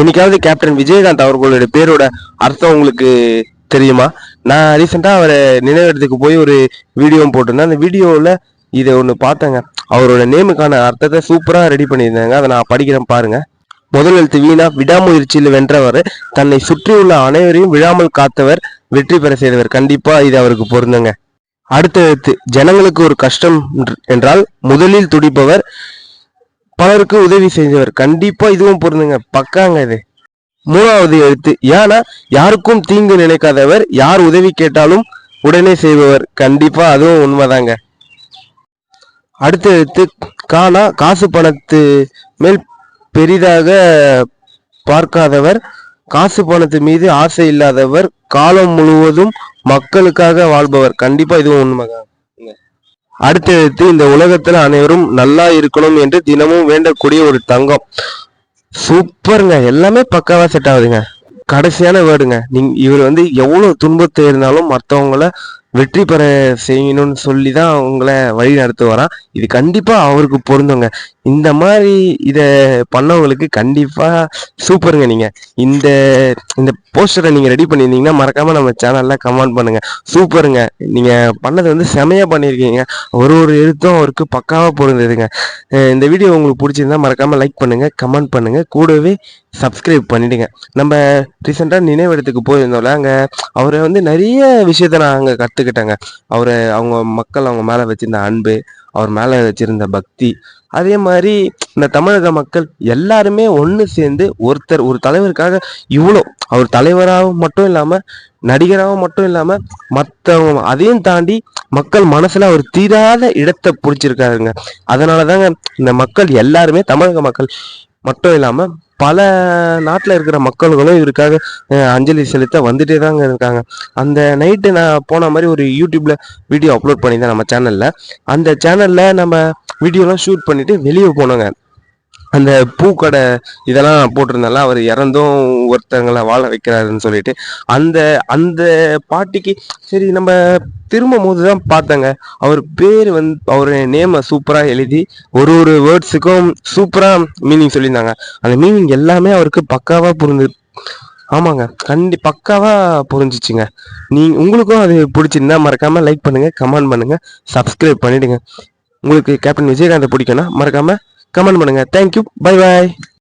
என்னைக்காவது கேப்டன் விஜயகாந்த் அவர்களுடைய பேரோட அர்த்தம் உங்களுக்கு தெரியுமா? நான் ரீசெண்டாக அவரை நினைவிடத்துக்கு போய் ஒரு வீடியோ போட்டிருந்தேன். அந்த வீடியோவில் இதை ஒன்று பார்த்தேங்க. அவரோட நேமுக்கான அர்த்தத்தை சூப்பராக ரெடி பண்ணியிருந்தாங்க. அதை நான் படிக்கிறேன் பாருங்க. முதல் எழுத்து வீணா விடாமுயற்சியில் வென்றவர் தன்னை சுற்றியுள்ள அனைவரையும் விழாமல் காத்தவர் வெற்றி பெற செய்தவர். கண்டிப்பாக இது அவருக்கு பொருந்துங்க. அடுத்த எழுத்து ஜனங்களுக்கு ஒரு கஷ்டம் என்று- என்றால் முதலில் துடிப்பவர் பலருக்கு உதவி செஞ்சவர். கண்டிப்பா இதுவும் பொருந்துங்க. பக்காங்க இது. மூணாவது எழுத்து ஏன்னா யாருக்கும் தீங்கு நினைக்காதவர். யார் உதவி கேட்டாலும் உடனே செய்பவர். கண்டிப்பா அதுவும் உண்மைதாங்க. அடுத்த எழுத்து காணா காசு பணத்து மேல் பெரிதாக பார்க்காதவர். காசு பணத்து மீது ஆசை இல்லாதவர். காலம் முழுவதும் மக்களுக்காக வாழ்பவர். கண்டிப்பா இதுவும் உண்மைதான். அடுத்தடுத்து இந்த உலகத்துல அனைவரும் நல்லா இருக்கணும் என்று தினமும் வேண்டக்கூடிய ஒரு தங்கம். சூப்பருங்க. எல்லாமே பக்காவா செட் ஆகுதுங்க. கடைசியான வேர்டுங்க நீங்க இவர் வந்து எவ்வளவு துன்பத்தை இருந்தாலும் மற்றவங்கள வெற்றி பெற செய்யணும்னு சொல்லி தான் அவங்கள வழி நடத்துவாராம். இது கண்டிப்பாக அவருக்கு பொருந்துங்க. இந்த மாதிரி இதை பண்ணவங்களுக்கு கண்டிப்பாக சூப்பருங்க நீங்கள் இந்த இந்த போஸ்டரை நீங்கள் ரெடி பண்ணியிருந்தீங்கன்னா மறக்காமல் நம்ம சேனலில் கமெண்ட் பண்ணுங்கள் சூப்பருங்க. நீங்கள் பண்ணது வந்து செமையாக பண்ணியிருக்கீங்க. ஒரு ஒரு எழுத்தும் அவருக்கு பக்காவாக பொருந்ததுங்க. இந்த வீடியோ உங்களுக்கு பிடிச்சிருந்தா மறக்காமல் லைக் பண்ணுங்கள் கமெண்ட் பண்ணுங்க. கூடவே சப்ஸ்கிரைப் பண்ணிடுங்க. நம்ம ரீசெண்டாக நினைவிடத்துக்கு போயிருந்தோம்ல அங்கே அவரை வந்து நிறைய விஷயத்த நான் அங்கே கற்றுக்கிட்டேங்க அவரை அவங்க மக்கள் அவங்க மேலே வச்சிருந்த அன்பு அவர் மேலே வச்சிருந்த பக்தி அதே மாதிரி இந்த தமிழக மக்கள் எல்லாருமே ஒன்று சேர்ந்து ஒருத்தர் ஒரு தலைவருக்காக இவ்வளோ அவர் தலைவராகவும் மட்டும் இல்லாமல் நடிகராகவும் மட்டும் இல்லாமல் மற்றவங்க அதையும் தாண்டி மக்கள் மனசுல அவர் தீராத இடத்தை பிடிச்சிருக்காருங்க. அதனால தாங்க இந்த மக்கள் எல்லாருமே தமிழக மக்கள் மட்டும் இல்லாம பல நாட்டில் இருக்கிற மக்கள்களும் இவருக்காக அஞ்சலி செலுத்த வந்துட்டே தாங்க இருக்காங்க. அந்த நைட்டு நான் போன மாதிரி ஒரு யூடியூப்பில் வீடியோ அப்லோட் பண்ணியிருந்தேன் நம்ம சேனலில் அந்த சேனலில் நம்ம வீடியோலாம் ஷூட் பண்ணிவிட்டு வெளியே போனோங்க. அந்த பூக்கடை இதெல்லாம் போட்டிருந்தால அவர் இறந்தும் ஒருத்தங்களை வாழ வைக்கிறாருன்னு சொல்லிட்டு அந்த அந்த பாட்டிக்கு சரி நம்ம திரும்பும் போது தான் பார்த்தேங்க. அவர் பேர் வந்து அவர் நேமை சூப்பராக எழுதி ஒரு ஒரு வேர்ட்ஸுக்கும் சூப்பராக மீனிங் சொல்லியிருந்தாங்க. அந்த மீனிங் எல்லாமே அவருக்கு பக்காவாக புரிஞ்சு ஆமாங்க கண்டி பக்காவாக புரிஞ்சிச்சுங்க. நீங்கள் உங்களுக்கும் அது பிடிச்சிருந்தா மறக்காமல் லைக் பண்ணுங்கள் கமெண்ட் பண்ணுங்கள் சப்ஸ்கிரைப் பண்ணிவிடுங்க உங்களுக்கு கேப்டன் விஜயகாந்த் பிடிக்கும்னா மறக்காமல் கமெண்ட் பண்ணுங்க. Thank you bye bye